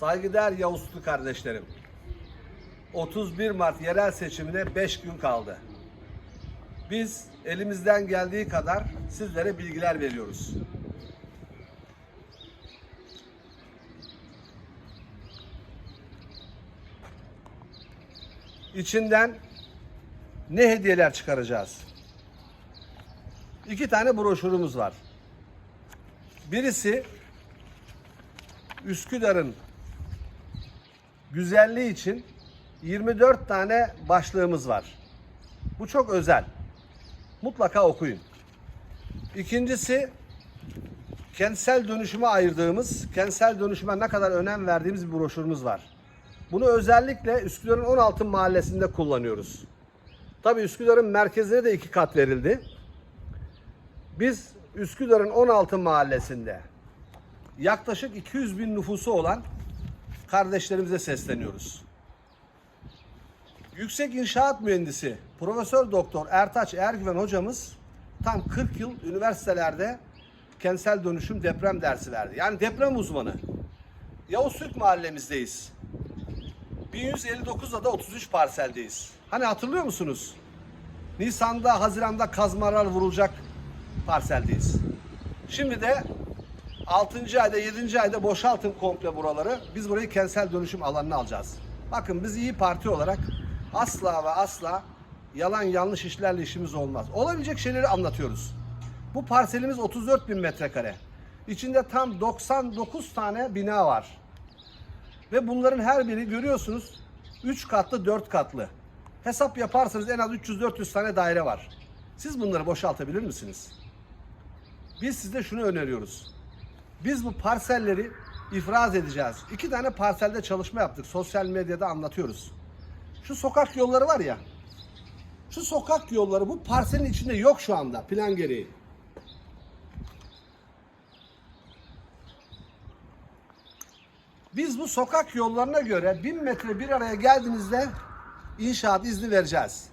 Saygıdeğer Yavuzlu kardeşlerim. 31 Mart yerel seçimine 5 gün kaldı. Biz elimizden geldiği kadar sizlere bilgiler veriyoruz. İçinden ne hediyeler çıkaracağız? İki tane broşürümüz var. Birisi Üsküdar'ın güzelliği için 24 tane başlığımız var. Bu çok özel. Mutlaka okuyun. İkincisi kentsel dönüşüme ayırdığımız, kentsel dönüşüme ne kadar önem verdiğimiz bir broşürümüz var. Bunu özellikle Üsküdar'ın 16 mahallesinde kullanıyoruz. Tabii Üsküdar'ın merkezine de iki kat verildi. Biz Üsküdar'ın 16 mahallesinde yaklaşık 200 bin nüfusu olan kardeşlerimize sesleniyoruz. Yüksek İnşaat Mühendisi Profesör Doktor Ertaç Ergüven hocamız tam 40 yıl üniversitelerde kentsel dönüşüm deprem dersi verdi. Yani deprem uzmanı. Yavuz Türk mahallemizdeyiz. 1159'da da 33 parseldeyiz. Hani hatırlıyor musunuz? Nisan'da, Haziran'da kazmalar vurulacak parseldeyiz. Şimdi de 6. ayda, 7. ayda boşaltın komple buraları. Biz burayı kentsel dönüşüm alanına alacağız. Bakın biz iyi Parti olarak asla ve asla yalan yanlış işlerle işimiz olmaz. Olabilecek şeyleri anlatıyoruz. Bu parselimiz 34 bin metrekare. İçinde tam 99 tane bina var. Ve bunların her biri görüyorsunuz 3 katlı 4 katlı. Hesap yaparsanız en az 300-400 tane daire var. Siz bunları boşaltabilir misiniz? Biz size şunu öneriyoruz. Biz bu parselleri ifraz edeceğiz. İki tane parselde çalışma yaptık. Sosyal medyada anlatıyoruz. Şu sokak yolları var ya. Şu sokak yolları bu parselin içinde yok şu anda plan gereği. Biz bu sokak yollarına göre 1000 metre bir araya geldiğinizde inşaat izni vereceğiz.